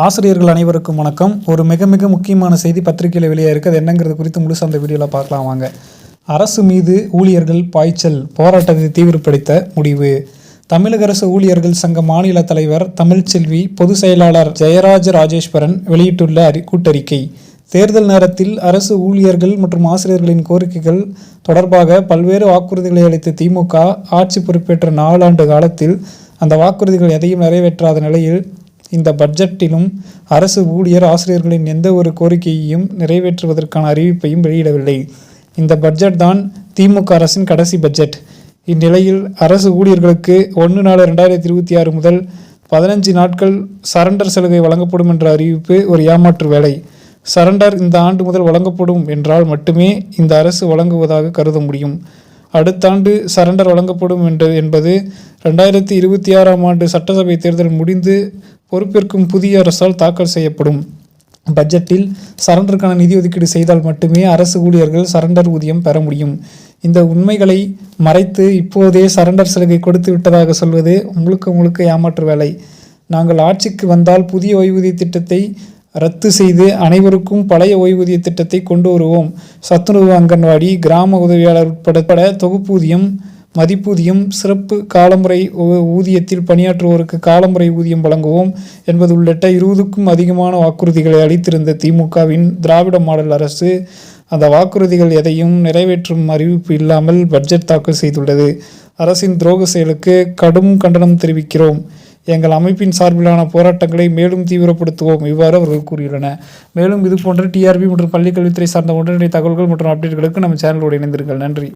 ஆசிரியர்கள் அனைவருக்கும் வணக்கம். ஒரு மிக மிக முக்கியமான செய்தி பத்திரிகையில் வெளியே இருக்குது என்னங்கிறது குறித்து முழுசாக அந்த வீடியோவில் பார்க்கலாம் வாங்க. அரசு மீது ஊழியர்கள் பாய்ச்சல் போராட்டத்தை தீவிரப்படுத்த முடிவு. தமிழக அரசு ஊழியர்கள் சங்க மாநில தலைவர் தமிழ்ச்செல்வி பொதுச் செயலாளர் ஜெயராஜ ராஜேஸ்வரன் வெளியிட்டுள்ள அறி கூட்டறிக்கை. தேர்தல் நேரத்தில் அரசு ஊழியர்கள் மற்றும் ஆசிரியர்களின் கோரிக்கைகள் தொடர்பாக பல்வேறு வாக்குறுதிகளை அளித்த திமுக ஆட்சி பொறுப்பேற்ற நாலாண்டு காலத்தில் அந்த வாக்குறுதிகள் எதையும் நிறைவேற்றாத நிலையில் இந்த பட்ஜெட்டிலும் அரசு ஊழியர் ஆசிரியர்களின் எந்த ஒரு கோரிக்கையையும் நிறைவேற்றுவதற்கான அறிவிப்பையும் வெளியிடவில்லை. இந்த பட்ஜெட் தான் திமுக அரசின் கடைசி பட்ஜெட். இந்நிலையில் அரசு ஊழியர்களுக்கு ஒன்று நாலு ரெண்டாயிரத்தி இருபத்தி ஆறு முதல் பதினஞ்சு நாட்கள் சரண்டர் சலுகை வழங்கப்படும் என்ற அறிவிப்பு ஒரு ஏமாற்று வேலை. சரண்டர் இந்த ஆண்டு முதல் வழங்கப்படும் என்றால் மட்டுமே இந்த அரசு வழங்குவதாக கருத முடியும். அடுத்த ஆண்டு சரண்டர் வழங்கப்படும் என்று என்பது ரெண்டாயிரத்தி இருபத்தி ஆறாம் ஆண்டு சட்டசபை தேர்தல் முடிந்து பொறுப்பேற்கும் புதிய அரசால் தாக்கல் செய்யப்படும். பட்ஜெட்டில் சரண்டருக்கான நிதி ஒதுக்கீடு செய்தால் மட்டுமே அரசு ஊழியர்கள் சரண்டர் ஊதியம் பெற முடியும். இந்த உண்மைகளை மறைத்து இப்போதே சரண்டர் சலுகை கொடுத்து விட்டதாக சொல்வது முழுக்க முழுக்க ஏமாற்று வேலை. நாங்கள் ஆட்சிக்கு வந்தால் புதிய ஓய்வூதிய திட்டத்தை ரத்து செய்து அனைவருக்கும் பழைய ஓய்வூதிய திட்டத்தை கொண்டு வருவோம். சத்துணவு அங்கன்வாடி கிராம உதவியாளர் உட்பட தொகுப்பூதியம் மதிப்பூதியம் சிறப்பு காலமுறை ஊதியத்தில் பணியாற்றுவோருக்கு காலமுறை ஊதியம் வழங்குவோம் என்பது உள்ளிட்ட இருபதுக்கும் அதிகமான வாக்குறுதிகளை அளித்திருந்த திமுகவின் திராவிட மாடல் அரசு அந்த வாக்குறுதிகள் எதையும் நிறைவேற்றும் அறிவிப்பு இல்லாமல் பட்ஜெட் தாக்கல் செய்துள்ளது. அரசின் துரோக செயலுக்கு கடும் கண்டனம் தெரிவிக்கிறோம். எங்கள் அமைப்பின் சார்பிலான போராட்டங்களை மேலும் தீவிரப்படுத்துவோம் இவ்வாறு அவர்கள் கூறியுள்ளனர். மேலும் இதுபோன்ற டிஆர்பி மற்றும் பள்ளிக்கல்வித்துறை சார்ந்த உடனடி தகவல்கள் மற்றும் அப்டேட்களுக்கு நம்ம சேனலோடு இணைந்திருங்கள். நன்றி.